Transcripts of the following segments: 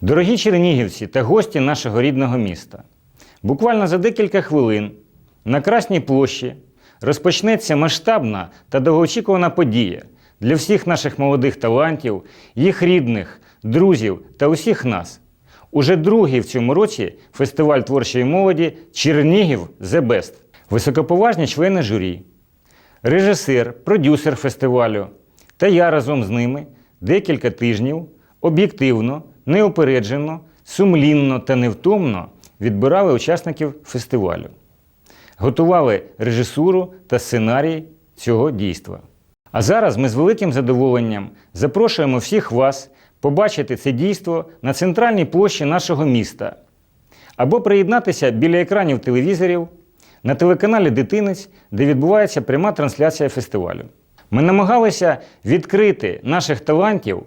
Дорогі чернігівці та гості нашого рідного міста, буквально за декілька хвилин на Красній площі розпочнеться масштабна та довгоочікувана подія для всіх наших молодих талантів, їх рідних, друзів та усіх нас. Уже другий в цьому році фестиваль творчої молоді Чернігів The Best. Високоповажні члени журі, режисер, продюсер фестивалю та я разом з ними декілька тижнів об'єктивно, неупереджено, сумлінно та невтомно відбирали учасників фестивалю, готували режисуру та сценарій цього дійства. А зараз ми з великим задоволенням запрошуємо всіх вас побачити це дійство на центральній площі нашого міста або приєднатися біля екранів телевізорів на телеканалі Дитинець, де відбувається пряма трансляція фестивалю. Ми намагалися відкрити наших талантів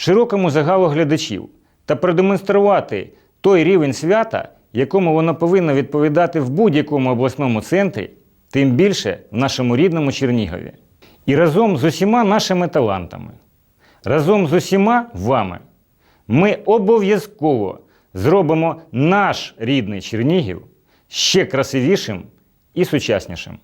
широкому загалу глядачів та продемонструвати той рівень свята, якому воно повинно відповідати в будь-якому обласному центрі, тим більше в нашому рідному Чернігові. І разом з усіма нашими талантами, разом з усіма вами, ми обов'язково зробимо наш рідний Чернігів ще красивішим і сучаснішим.